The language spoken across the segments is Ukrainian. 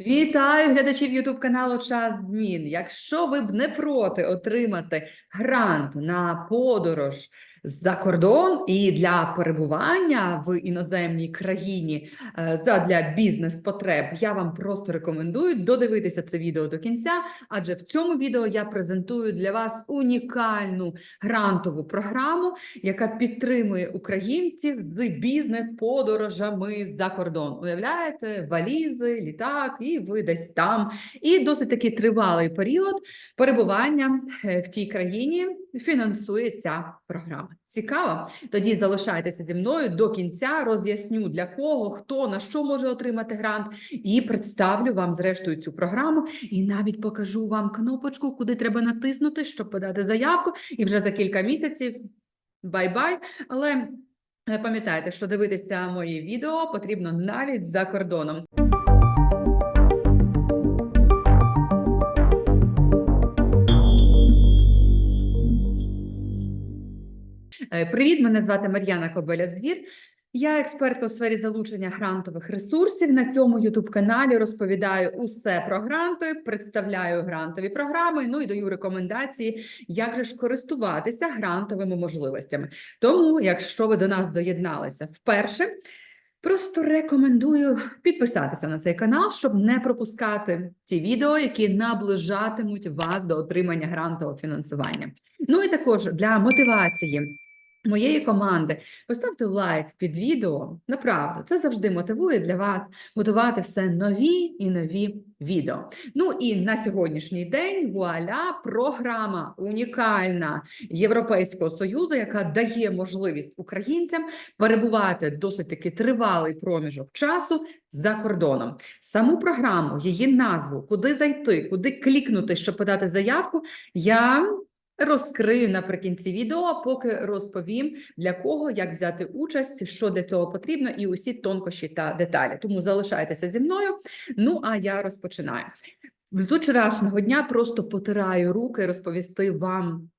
Вітаю глядачів YouTube каналу Час Змін. Якщо ви б не проти отримати грант на подорож за кордон і для перебування в іноземній країні е, задля бізнес-потреб, я вам просто рекомендую додивитися це відео до кінця, адже в цьому відео я презентую для вас унікальну грантову програму, яка підтримує українців з бізнес-подорожами за кордон. Уявляєте, валізи, літак, і ви десь там. І досить таки тривалий період перебування е, в тій країні фінансує ця програма. Цікаво? Тоді залишайтеся зі мною до кінця. Роз'ясню для кого, хто на що може отримати грант, і представлю вам зрештою цю програму. І навіть покажу вам кнопочку, куди треба натиснути, щоб подати заявку. І вже за кілька місяців бай-бай. Але е, пам'ятайте, що дивитися мої відео потрібно навіть за кордоном. Привіт, мене звати Мар'яна Кобеля Звір. Я експертка у сфері залучення грантових ресурсів. На цьому youtube каналі розповідаю усе про гранти, представляю грантові програми. Ну і даю рекомендації, як ж користуватися грантовими можливостями. Тому, якщо ви до нас доєдналися вперше, просто рекомендую підписатися на цей канал, щоб не пропускати ті відео, які наближатимуть вас до отримання грантового фінансування. Ну і також для мотивації моєї команди поставте лайк під відео. Направду, це завжди мотивує для вас готувати все нові і нові відео. Ну і на сьогоднішній день вуаля програма унікальна Європейського союзу, яка дає можливість українцям перебувати досить таки тривалий проміжок часу за кордоном. Саму програму, її назву, куди зайти, куди клікнути, щоб подати заявку, я розкрию наприкінці відео, поки розповім для кого, як взяти участь, що для цього потрібно, і усі тонкощі та деталі. Тому залишайтеся зі мною. Ну а я розпочинаю. З вчорашнього дня просто потираю руки розповісти вам.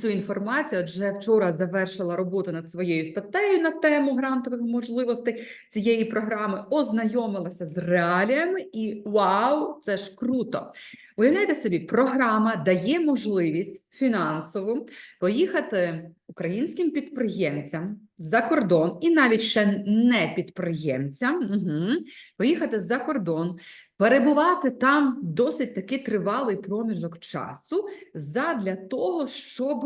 Цю інформацію, адже вчора завершила роботу над своєю статтею на тему грантових можливостей цієї програми, ознайомилася з реаліями, і вау, це ж круто! Уявляєте собі, програма дає можливість фінансову поїхати українським підприємцям за кордон, і навіть ще не підприємцям, угу, поїхати за кордон, перебувати там досить таки тривалий проміжок часу задля того, щоб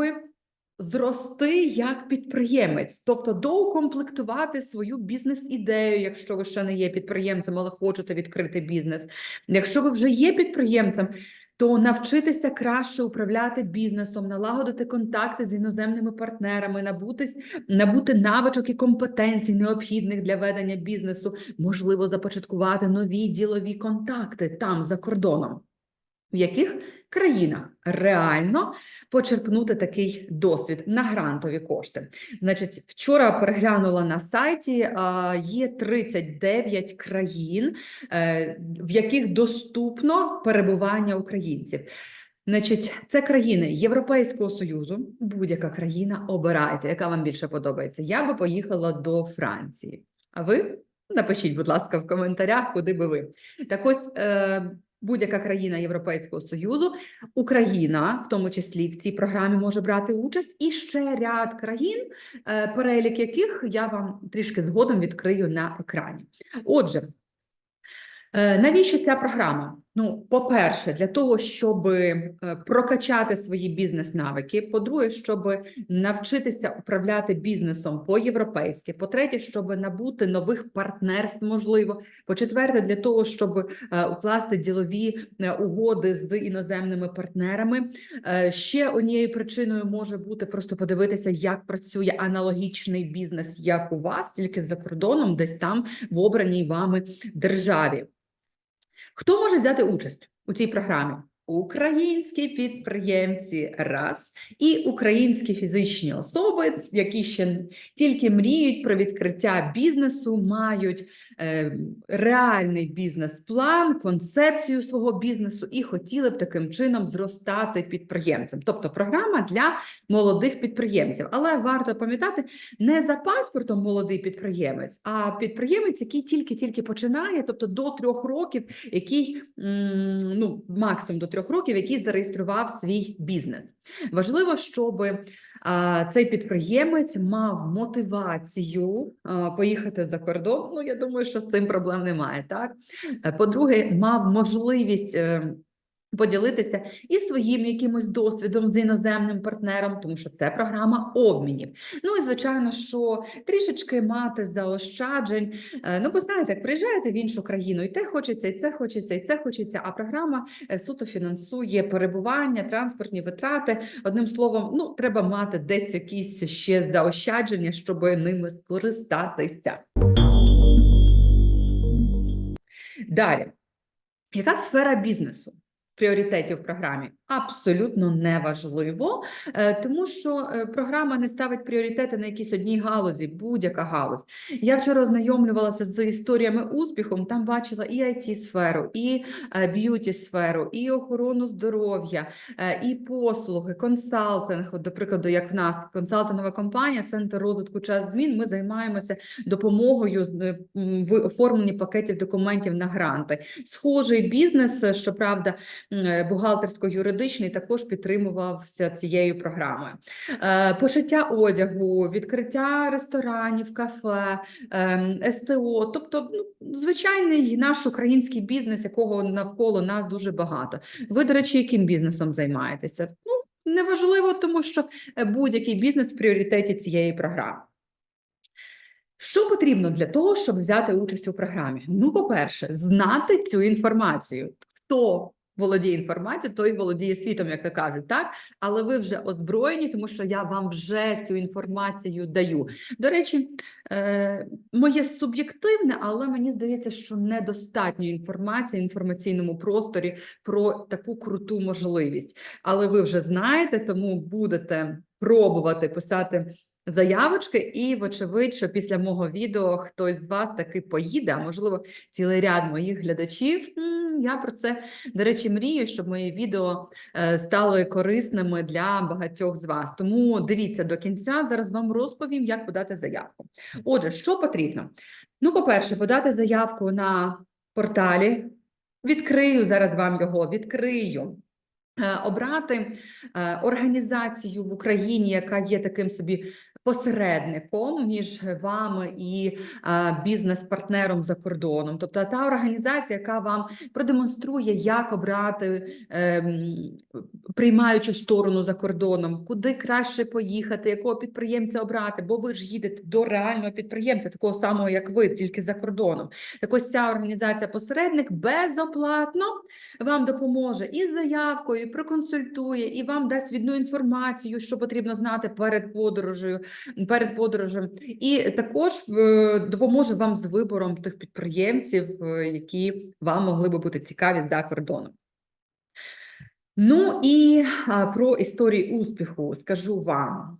зрости як підприємець, тобто доукомплектувати свою бізнес-ідею, якщо ви ще не є підприємцем, але хочете відкрити бізнес. Якщо ви вже є підприємцем, то навчитися краще управляти бізнесом, налагодити контакти з іноземними партнерами, набутись, набути навичок і компетенцій, необхідних для ведення бізнесу, можливо, започаткувати нові ділові контакти там за кордоном. В яких країнах реально почерпнути такий досвід на грантові кошти? Значить, вчора переглянула на сайті, є 39 країн, е, в яких доступно перебування українців. Значить, це країни Європейського Союзу, будь-яка країна, обирайте, яка вам більше подобається. Я би поїхала до Франції. А ви? Напишіть, будь ласка, в коментарях, куди би ви. Так ось. Е, Будь-яка країна Європейського Союзу, Україна, в тому числі в цій програмі, може брати участь, і ще ряд країн, е, перелік яких я вам трішки згодом відкрию на екрані. Отже, е, навіщо ця програма? Ну, по-перше, для того, щоб е, прокачати свої бізнес-навики. По-друге, щоб навчитися управляти бізнесом по-європейськи. По-третє, щоб набути нових партнерств, можливо. По-четверте, для того, щоб е, укласти ділові е, угоди з іноземними партнерами. Ще однією причиною може бути просто подивитися, як працює аналогічний бізнес, як у вас, тільки за кордоном, десь там в обраній вами державі. Хто може взяти участь у цій програмі? Українські підприємці раз і українські фізичні особи, які ще тільки мріють про відкриття бізнесу, мають реальний бізнес-план, концепцію свого бізнесу і хотіли б таким чином зростати підприємцем. Тобто програма для молодих підприємців. Але варто пам'ятати, не за паспортом молодий підприємець, а підприємець, який тільки-тільки починає, тобто до трьох років, який ну максимум до трьох років, який зареєстрував свій бізнес. Важливо, щоб цей підприємець мав мотивацію поїхати за кордон. Ну, я думаю, що з цим проблем немає. Так, Е, по-друге, мав можливість. Поділитися і своїм якимось досвідом з іноземним партнером, тому що це програма обмінів. Ну і звичайно, що трішечки мати заощаджень. Е, Ну, бо знаєте, як приїжджаєте в іншу країну, і те хочеться, і це хочеться, і це хочеться. А програма е, суто фінансує перебування, транспортні витрати. Одним словом, ну треба мати десь якісь ще заощадження, щоб ними скористатися. Далі, яка сфера бізнесу? Пріоритетів в програмі абсолютно неважливо, е, тому що е, програма не ставить пріоритети на якійсь одній галузі, будь-яка галузь. Я вчора ознайомлювалася з історіями успіху, там бачила і it сферу і б'юті сферу, і охорону здоров'я, е, і послуги, консалтинг. От, до прикладу, як в нас консалтингова компанія, центр розвитку час змін. Ми займаємося допомогою е, в оформленні пакетів документів на гранти. Схожий бізнес, е, щоправда, е, бухгалтерсько-юридичний також підтримувався цією програмою. Е, Пошиття одягу, відкриття ресторанів, кафе, ем, СТО, тобто ну, звичайний наш український бізнес, якого навколо нас дуже багато. Ви, до речі, яким бізнесом займаєтеся? Ну, неважливо, тому що е, будь-який бізнес в пріоритеті цієї програми. Що потрібно для того, щоб взяти участь у програмі? Ну, по-перше, знати цю інформацію. Хто володіє інформацією, той володіє світом, як то кажуть, так? Але ви вже озброєні, тому що я вам вже цю інформацію даю. До речі, е, моє суб'єктивне, але мені здається, що недостатньо інформації в інформаційному просторі про таку круту можливість. Але ви вже знаєте, тому будете пробувати писати заявочки, і, вочевидь, що після мого відео хтось з вас таки поїде, а можливо, цілий ряд моїх глядачів. Я про це, до речі, мрію, щоб мої відео е, стали корисними для багатьох з вас. Тому дивіться до кінця. Зараз вам розповім, як подати заявку. Отже, що потрібно? Ну, по-перше, подати заявку на порталі. Відкрию зараз вам його, відкрию. Е, Обрати е, організацію в Україні, яка є таким собі посередником між вами і бізнес-партнером за кордоном. Тобто та організація, яка вам продемонструє, як обрати ем, приймаючу сторону за кордоном, куди краще поїхати, якого підприємця обрати, бо ви ж їдете до реального підприємця, такого самого, як ви, тільки за кордоном. Так ось ця організація-посередник безоплатно вам допоможе і заявкою, і проконсультує, і вам дасть відну інформацію, що потрібно знати перед подорожею, перед подорожем, і також е, допоможе вам з вибором тих підприємців, е, які вам могли би бути цікаві за кордоном. Ну і про історії успіху скажу вам.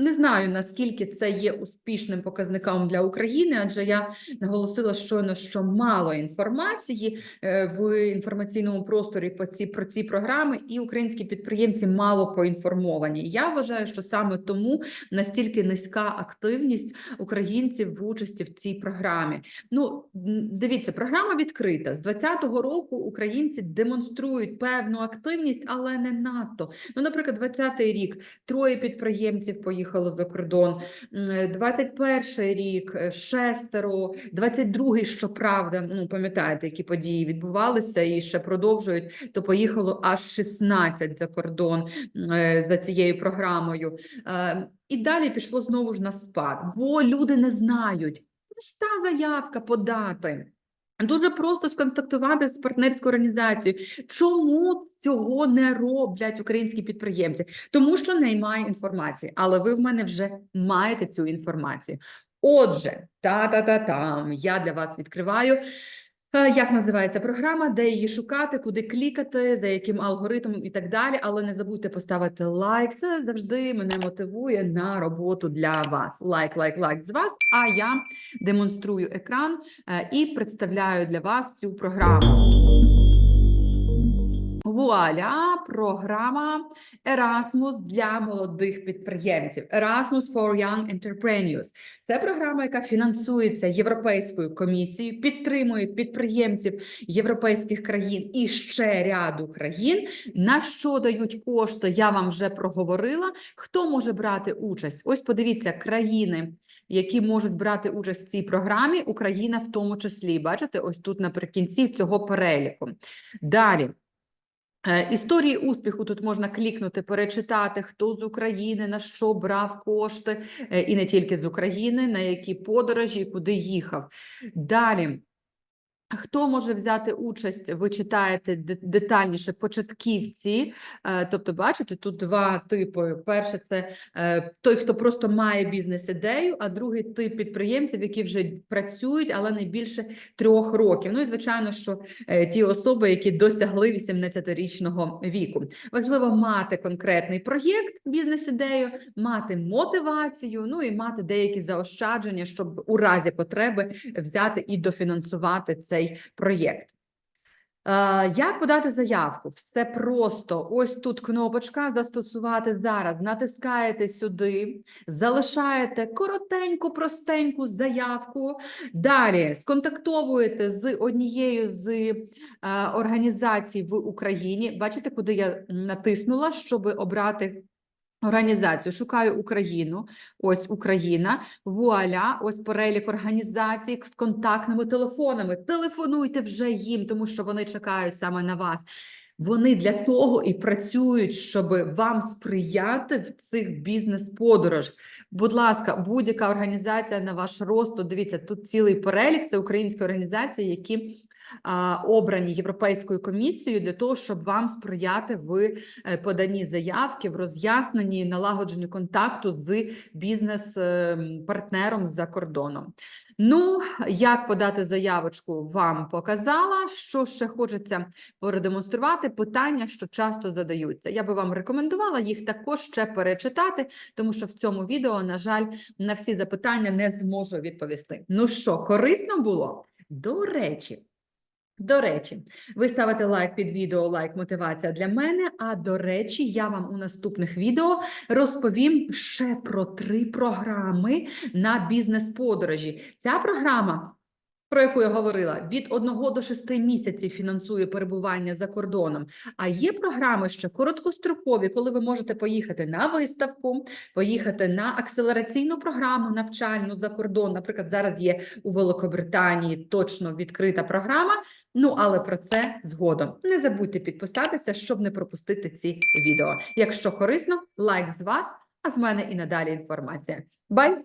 Не знаю, наскільки це є успішним показником для України, адже я наголосила щойно, що мало інформації е, в інформаційному просторі по ці, про ці програми, і українські підприємці мало поінформовані. Я вважаю, що саме тому настільки низька активність українців в участі в цій програмі. Ну, дивіться, програма відкрита. З 2020 року українці демонструють певну активність, але не надто. Ну, наприклад, 2020 рік троє підприємців поїхало за кордон, м, 21 рік е, шестеро, 22-й, щоправда, ну пам'ятаєте, які події відбувалися і ще продовжують, то поїхало аж 16 за кордон е, за цією програмою. Е, І далі пішло знову ж на спад, бо люди не знають. Проста заявка подати. Дуже просто сконтактувати з партнерською організацією. Чому цього не роблять українські підприємці? Тому що немає інформації, але ви в мене вже маєте цю інформацію. Отже, та-та-та-там, я для вас відкриваю Як називається програма, де її шукати, куди клікати, за яким алгоритмом і так далі. Але не забудьте поставити лайк. Це завжди мене мотивує на роботу для вас. Лайк, лайк, лайк з вас. А я демонструю екран е, і представляю для вас цю програму. Вуаля, програма Erasmus для молодих підприємців. Erasmus for Young Entrepreneurs. Це програма, яка фінансується Європейською комісією, підтримує підприємців європейських країн і ще ряду країн. На що дають кошти? Я вам вже проговорила. Хто може брати участь? Ось подивіться країни. Які можуть брати участь в цій програмі, Україна в тому числі. Бачите, ось тут наприкінці цього переліку. Далі. Е, Історії успіху тут можна клікнути, перечитати, хто з України, на що брав кошти, е, і не тільки з України, на які подорожі, куди їхав. Далі. Хто може взяти участь? Ви читаєте детальніше початківці. Е, Тобто, бачите, тут два типи. Перше, це е, той, хто просто має бізнес-ідею, а другий тип підприємців, які вже працюють, але не більше трьох років. Ну і звичайно, що е, ті особи, які досягли 18-річного віку. Важливо мати конкретний проєкт, бізнес-ідею, мати мотивацію, ну і мати деякі заощадження, щоб у разі потреби взяти і дофінансувати цей проєкт. Е, Як подати заявку? Все просто. Ось тут кнопочка застосувати зараз. Натискаєте сюди, залишаєте коротеньку, простеньку заявку. Далі сконтактовуєте з однією з е, організацій в Україні. Бачите, куди я натиснула, щоб обрати Організацію шукаю Україну. Ось Україна. Вуаля, ось перелік організацій з контактними телефонами. Телефонуйте вже їм, тому що вони чекають саме на вас. Вони для того і працюють, щоб вам сприяти в цих бізнес-подорожах. Будь ласка, будь-яка організація на ваш рост. Дивіться, тут цілий перелік. Це українські організації, які обрані Європейською комісією для того, щоб вам сприяти в е, поданні заявки, в роз'ясненні, налагодженні контакту з бізнес-партнером за кордоном. Ну, як подати заявочку, вам показала. Що ще хочеться продемонструвати? Питання, що часто задаються. Я би вам рекомендувала їх також ще перечитати, тому що в цьому відео, на жаль, на всі запитання не зможу відповісти. Ну що, корисно було? До речі. До речі, ви ставите лайк під відео, лайк мотивація для мене. А до речі, я вам у наступних відео розповім ще про три програми на бізнес-подорожі. Ця програма, про яку я говорила, від 1 до 6 місяців фінансує перебування за кордоном. А є програми ще короткострокові, коли ви можете поїхати на виставку, поїхати на акселераційну програму навчальну за кордон. Наприклад, зараз є у Великобританії точно відкрита програма. Ну, але про це згодом. Не забудьте підписатися, щоб не пропустити ці відео. Якщо корисно, лайк з вас, а з мене і надалі інформація. Бай!